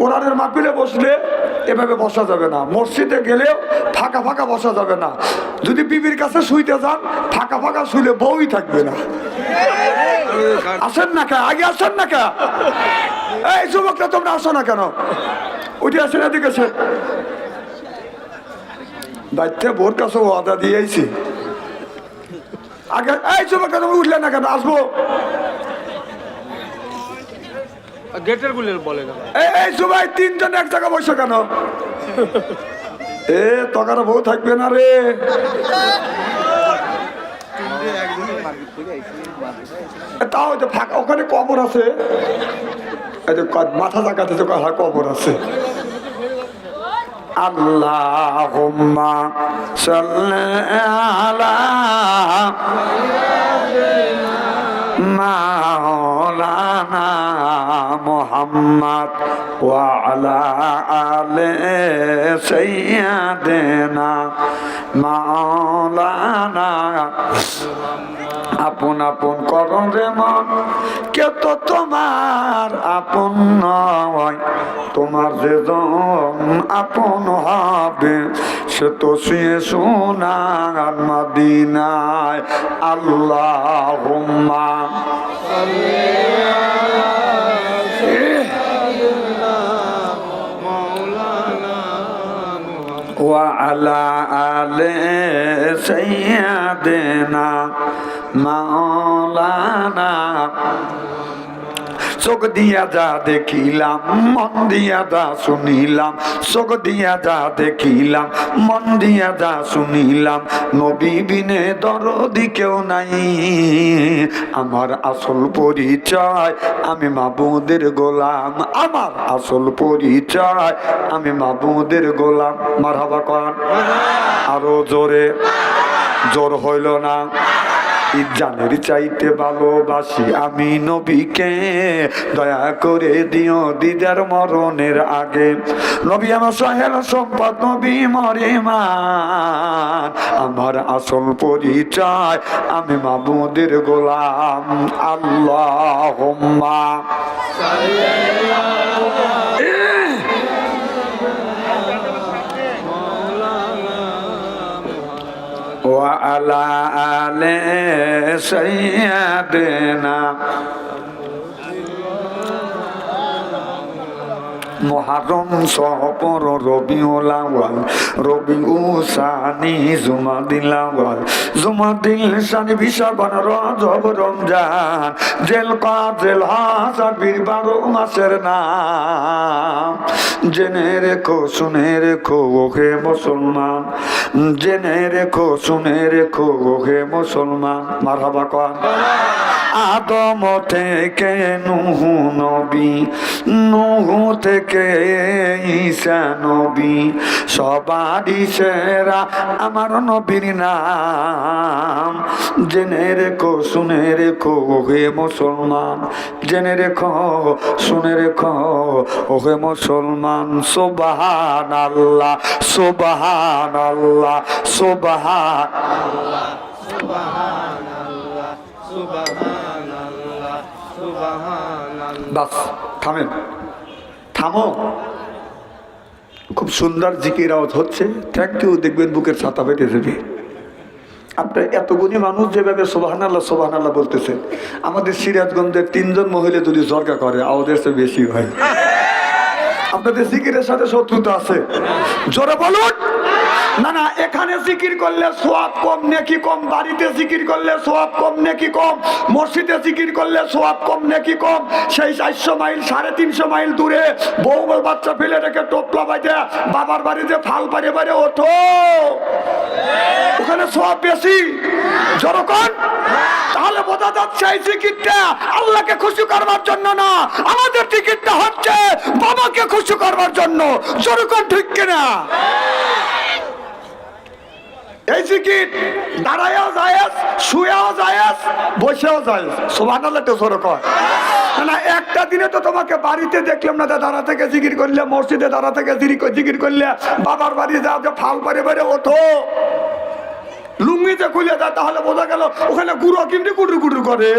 কোরআনের মাহফিলে বসলে এভাবে বসা যাবে না। মসজিদে গেলেও ফাঁকা ফাঁকা বসা যাবে না। যদি বিবির কাছে শুইতে যান, ফাঁকা ফাঁকা শুইলে বউই থাকবে না। আসেন না কে? আগে আসেন না কে? এই যুবকরা, তোমরা আসো না কেন? উঠে আসেন এদিকে দায়িত্বে বোর কাছে ওয়াদা দিয়েছি। আগে এই যুবকরা, তুমি উঠলে না কেন? আসব। গেটেরগুলো বলে না এই সবাই তিনজন এক জায়গা বসে কেন? এ তকার বউ থাকবে না রে। তাও যে ফাঁকা, ওখানে কবর আছে। মাথা জাগাতে তো কথা কবর আছে। আল্লাহুম্মা সাল্লি আলা মুহাম্মদ আলা মাওলানা। আপন আপন করো রে মন, কে তো তোমার আপন নয়, তোমার যে আপন হবে। সে তো শুয়ে সোনার মাদিনায় আল্লাহ وعلى آل سيدنا مولانا চোখ দিয়া যা দেখিলাম, মন দিয়া যা শুনিলাম, চোখ দিয়া যা দেখিলাম, মন দিয়া যা শুনিলাম, নবী বিনে দরদি কেউ নাই। আমার আসল পরিচয়, আমি মাবুদের গোলাম, আমার আসল পরিচয়, আমি মাবুদের গোলাম। মারহাবা কর। আরও জোরে। জোর হইল না। জানের চাইতে ভালোবাসি আমি নবীকে। দয়া করে দিও দিদার মরণের আগে। নবী আমার সহেল সম্পদ, নবী মরে মান। আমার আসল পরিচয় আমি মাবুদের গোলাম আল্লাহ আলা আলে সৈয়াদেনা মহারম সপর রবি রবি উসানি জুমা দিলাওয়াল জুমা দিল সানি বিশাবান রজব রমজান। জেল কাজেল হাজার বীর বারো মাসের নাম। জেনে রেখো, শুনে রেখো, ওহে মুসলমান। জেনে রেখো, শুনে রেখো, ওহে মুসলমান। মারহাবা কর আদম থেকে নুহু নবী, নুহু থেকে ঈসা নবী, সবারই সেরা আমার নবীর নাম। জেনে রেখো, শুনে রেখো, ওহে মুসলমান। জেনে রেখো, শুনে রেখো, ওহে মুসলমান। সোবাহান আল্লাহ সোবাহান আল্লাহ সোবাহান বাস থামেন। থামো। খুব সুন্দর জিকির আওয়াজ হচ্ছে। থ্যাংক ইউ দেখবেন বুকের ছাতা পেটে যাবে। আপনার এতগুলি মানুষ যেভাবে সোবাহান আল্লাহ সোবাহান আল্লাহ বলতেছেন আমাদের সিরাজগঞ্জের তিনজন মহিলা যদি জর্গা করে, আওয়াজের চেয়ে বেশি হয়। আপনাদের জিকিরের সাথে শত্রুতা আছে। জোরে বলুন। না না, এখানে জিকির করলে সোয়াব কম, নেকি কম, বাড়িতে জিকির করলে সোয়াব কম, নেকি কম, মসজিদে জিকির করলে সোয়াব কম, নেকি কম, সেই চারশো মাইল, সাড়ে তিনশো মাইল দূরে বউ বাচ্চা ফেলে রেখে টোপলা বাইতে বাবার বাড়িতে ফাল পারে পারে ওঠো। ওখানে সোয়াব বেশি। জনগণ তাহলে বোঝা যাচ্ছে এই টিকিটটা আল্লাহকে খুশি করবার জন্য না, আমাদের টিকিটটা হচ্ছে বাবাকে খুশি করবার জন্য। জনগণ ঠিক কিনা? এই টিকিট দাঁড়ায়ও যায়স শুয়েও যায়স বসেও যায়স। সোভান তো সরক হয় না, একটা দিনে তো তোমাকে বাড়িতে দেখলাম না দাঁড়া থেকে জিকির করলে মসজিদে দাঁড়া থেকে জিকির করলে বাবার বাড়ি যাও যে ফাল পারে পারে ওঠো। লুঙ্গিতে খুলে দেয় তাহলে বোঝা গেল ওখানে গুঁড়ো কিন্তু কুটু কুটু করে।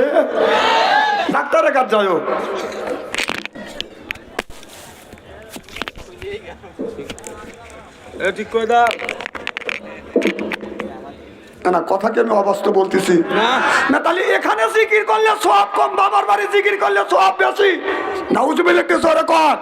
ডাক্তারের কাজ এ ঠিক করে দাও। না, না কথা কি আমি অবাস্তব বলতেছি। না। না তাহলে এখানে জিকির করলে সব কম বাবার বাড়ি জিকির করলে সব বেশি। নাউজুবিল্লাহ জোরে কর।